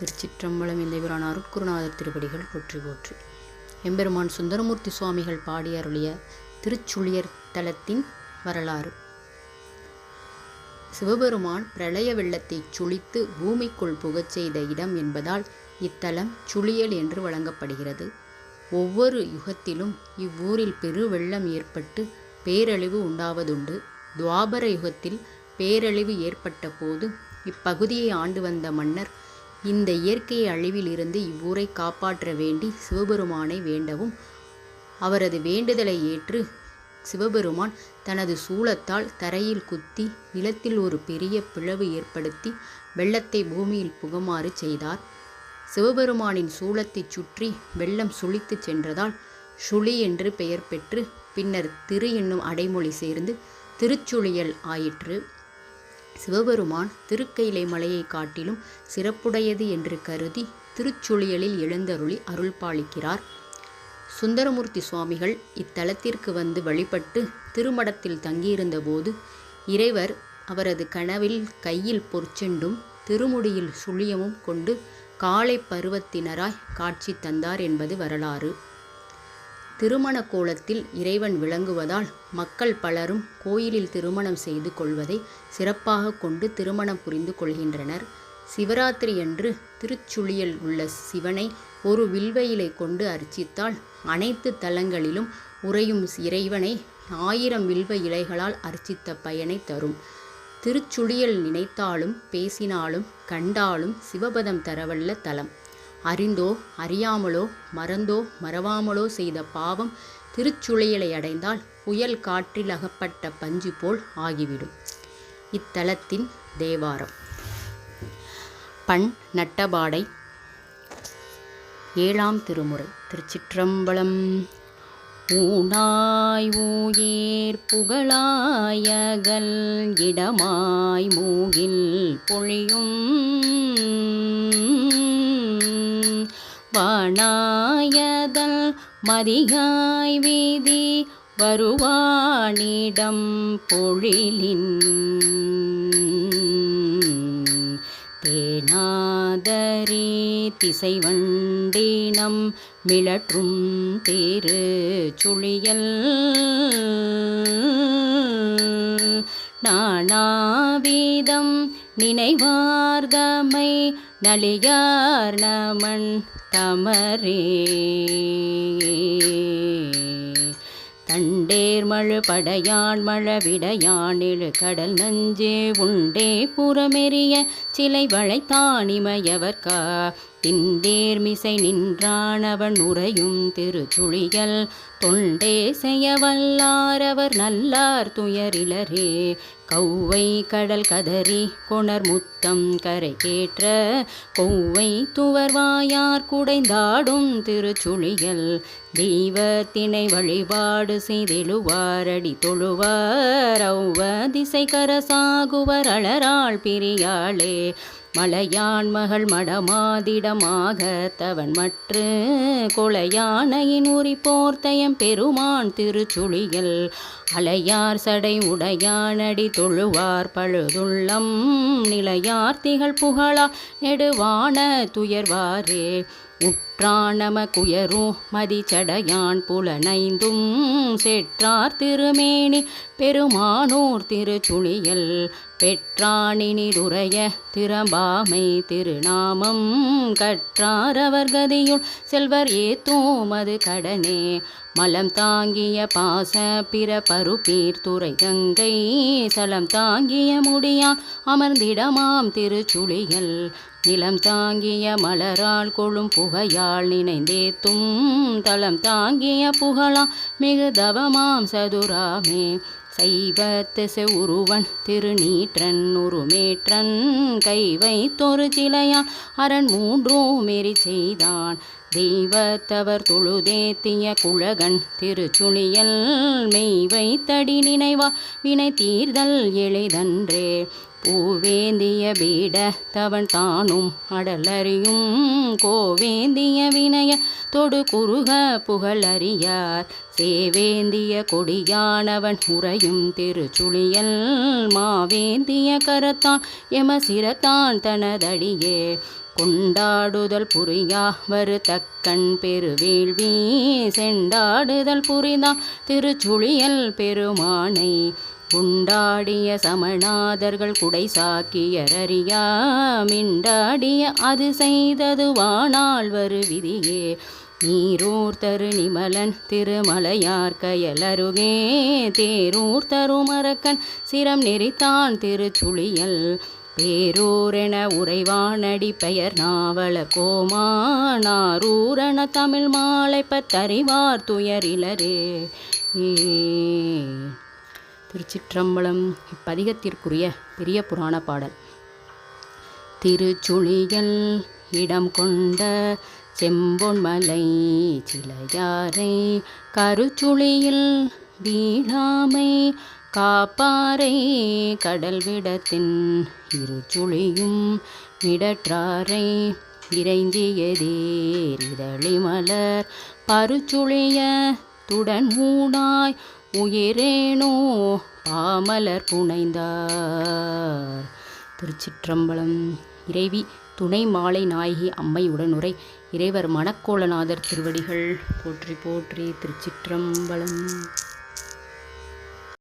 திருச்சிற்றம்பலம் இந்த பிரான் அருட்குருநாதர் திருப்படிகள் போற்றி போற்றி. எம்பெருமான் சுந்தரமூர்த்தி சுவாமிகள் பாடி அருளிய திருச்சுழியர் தலத்தின் வரலாறு. சிவபெருமான் பிரளய வெள்ளத்தை சுழித்து பூமிக்குள் புகச் செய்த இடம் என்பதால் இத்தலம் சுழியல் என்று வழங்கப்படுகிறது. ஒவ்வொரு யுகத்திலும் இவ்வூரில் பெரு வெள்ளம் ஏற்பட்டு பேரழிவு உண்டாவதுண்டு. துவாபர யுகத்தில் பேரழிவு ஏற்பட்ட போது இப்பகுதியை ஆண்டு வந்த மன்னர் இந்த இயற்கை அழிவிலிருந்து இவ்வூரை காப்பாற்ற வேண்டி சிவபெருமானை வேண்டவும். அவரது வேண்டுதலை ஏற்று சிவபெருமான் தனது சூளத்தால் தரையில் குத்தி நிலத்தில் ஒரு பெரிய பிளவு ஏற்படுத்தி வெள்ளத்தை பூமியில் புகுமாறு செய்தார். சிவபெருமானின் சூளத்தைச் சுற்றி வெள்ளம் சுழித்து சென்றதால் சுழி என்று பெயர் பெற்று பின்னர் திரு என்னும் அடைமொழி சேர்ந்து திருச்சுழியல் ஆயிற்று. சிவபெருமான் திருக்கைலை மலையை காட்டிலும் சிறப்புடையது என்று கருதி திருச்சுழியலில் எழுந்தருளி அருள் பாலிக்கிறார் சுந்தரமூர்த்தி சுவாமிகள் இத்தலத்திற்கு வந்து வழிபட்டு திருமடத்தில் தங்கியிருந்தபோது இறைவர் அவரது கனவில் கையில் பொற்செண்டும் திருமுடியில் சுழியமும் கொண்டு காலை பருவத்தினராய் காட்சி தந்தார் என்பது வரலாறு. திருமண கோலத்தில் இறைவன் விளங்குவதால் மக்கள் பலரும் கோயிலில் திருமணம் செய்து கொள்வதை சிறப்பாக கொண்டு திருமணம் புரிந்து கொள்கின்றனர். சிவராத்திரியன்று திருச்சுழியில் உள்ள சிவனை ஒரு வில்வையிலை கொண்டு அர்ச்சித்தால் அனைத்து தலங்களிலும் உறையும் இறைவனை ஆயிரம் வில்வ இலைகளால் அர்ச்சித்த பயனை தரும். திருச்சுழியல் நினைத்தாலும் பேசினாலும் கண்டாலும் சிவபதம் தரவல்ல தலம். அறிந்தோ அறியாமலோ மறந்தோ மறவாமலோ செய்த பாவம் திருச்சுளையலை அடைந்தால் புயல் காற்றில் அகப்பட்ட பஞ்சு போல் ஆகிவிடும். இத்தலத்தின் தேவாரம். பண் நட்டபாடை. ஏழாம் திருமுறை. திருச்சிற்றம்பலம். ஊனாய் ஊயேர் புகழாயகல் இடமாய் மூகில் பொழியும் வாணாயதல் மதிகாய் வீதி வருவானிடம் பொழிலின் தேனாதரே திசைவண்டினம் மிளற்றும் தேரு சுழியல் நானாவீதம் நினைவார்தமை நலியார் நமன் தமரே. தண்டேர் மழு படையான் மழவிடையான் எழு கடல் நஞ்சே உண்டே. புறமெறிய சிலை வளைத்தானிமையவர்கா திண்டேர் மிசை நின்றான் அவன் உறையும் திருச்சுழிகள் தொண்டே செய்ய வல்லாரவர் நல்லார் துயரிலரே. கௌவை கடல் கதறி கொணர் முத்தம் கரை கேற்ற கொவ்வை துவர்வாயார் குடைந்தாடும் திருச்சுளிகள் தெய்வத்தினை வழிபாடு செய்தெழுவாரடி தொழுவார் ஔவ திசை கரசாகுவர் அலராள் பிரியாளே. மலையான் மகள் மடமாதிடமாக தவன் மற்று கொலையானையின் உரி போர்த்தயம் பெருமான் திருச்சுழியல் அலையார் சடை உடையானடி தொழுவார் பழுதுள்ளம் நிலையார் திகழ் புகழா நெடுவான துயர்வாரே. உற்றானம குயரும் மதிச்சடையான் புலனைந்தும் செற்றார் திருமேனி பெருமானூர் திருச்சுழியல் பெற்றானினிருடைய திறம்பாமை திருநாமம் கற்றார் கதியுள் செல்வர் ஏத்தோம் அது கடனே. மலம் தாங்கிய பாச பிற பருப்பீர் துறை கங்கை சலம் தாங்கிய முடியா அமர்ந்திடமாம் திருச்சுழியல் நிலம் தாங்கிய மலரால் கொழும் புகையால் நினைந்தேத்தும் தலம் தாங்கிய புகழா மிகுதவமாம் சதுராமே. சைவத்து செவுருவன் திருநீற்றன் உருமேற்றன் கை வைத்தொரு சிலையா அரண் மூன்றும் மெறி செய்தான். தெய்வத்தவர் தொழுதேத்திய குழகன் திருச்சுணியல் மெய் வைத்தடி நினைவா வினை தீர்தல் எளிதன்றே. பூவேந்திய பீட தவன் தானும் அடலறியும். கோவேந்திய வினய தொடு குறுக புகழறியார். சேவேந்திய கொடியானவன் உறையும் திருச்சுழியல். மாவேந்திய கரத்தான் எம சிரத்தான் தனதடியே. கொண்டாடுதல் புரியா வருத்தக்கண் பெருவேள்வி. செண்டாடுதல் புரிந்தான் திருச்சுழியல் பெருமானை. உண்டாடிய சமணாதர்கள் குடை சாக்கியரறியா? மிண்டாடிய அது செய்தது வானால் வரு விதியே நீரூர் தரு நிமலன் திருமலையார் கயலருகே. தேரூர் தருமரக்கன் சிரம் நெறித்தான் திருச்சுழியல். பேரூரென உறைவானடி பெயர் நாவல கோமானாரூரண தமிழ் மாலை பத்தறிவார் துயரிலரே. ஏ திருச்சிற்றம்பலம் இப்பதிகத்திற்குரிய பெரிய புராண பாடல். திருச்சுழிகள் இடம் கொண்ட செம்பொன்மலை சிலையாரை கருச்சுழியில் வீழாமை காப்பாரை கடல் விடத்தின் இருச்சுழியும் மிடற்றாரை இறைந்தியதேர் மலர் பருச்சுழிய துடன் ஊடாய் உயிரேனோ பாமலர் புனைந்தார். திருச்சிற்றம்பலம் இறைவி துணை மாலை நாயகி அம்மையுடன் உரை இறைவர் மணக்கோலநாதர் திருவடிகள் போற்றி போற்றி திருச்சிற்றம்பலம்.